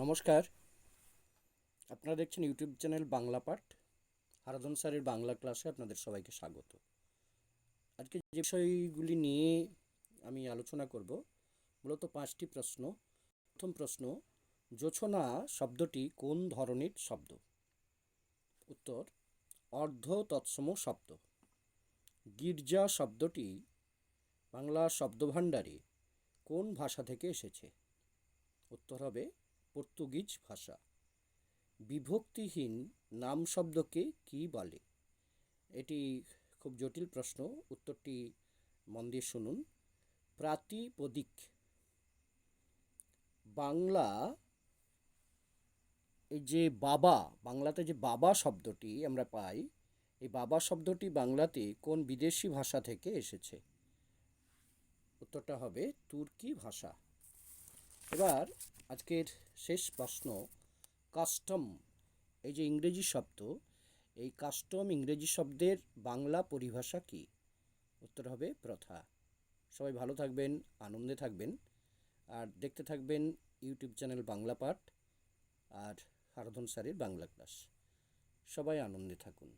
নমস্কার। আপনারা দেখছেন ইউটিউব চ্যানেল বাংলা পাঠ। হারাধন স্যারের বাংলা ক্লাসে আপনাদের সবাইকে স্বাগত। আজকে যে বিষয়গুলি নিয়ে আমি আলোচনা করব, মূলত পাঁচটি প্রশ্ন। প্রথম প্রশ্ন, যোছনা শব্দটি কোন ধরনের শব্দ? উত্তর, অর্ধ তৎসম শব্দ। গির্জা শব্দটি বাংলা শব্দভাণ্ডারে কোন ভাষা থেকে এসেছে? উত্তর হবে পর্তুগিজ ভাষা। বিভক্তিহীন নাম শব্দকে কি বলে? এটি খুব জটিল প্রশ্ন, উত্তরটি মন দিয়ে শুনুন। প্রাতিপদিক। বাংলা এই যে বাবা, বাংলাতে যে বাবা শব্দটি আমরা পাই, এই বাবা শব্দটি বাংলাতে কোন বিদেশি ভাষা থেকে এসেছে? উত্তরটা হবে তুর্কি ভাষা। এবার আজকের শেষ প্রশ্ন কাস্টম এই যে ইংরেজি শব্দ, এই কাস্টম ইংরেজি শব্দের বাংলা পরিভাষা কি? উত্তর হবে প্রথা। সবাই ভালো থাকবেন, আনন্দে থাকবেন, আর দেখতে থাকবেন ইউটিউব চ্যানেল বাংলা পাঠ আর হারধন স্যারের বাংলা ক্লাস। সবাই আনন্দে থাকুন।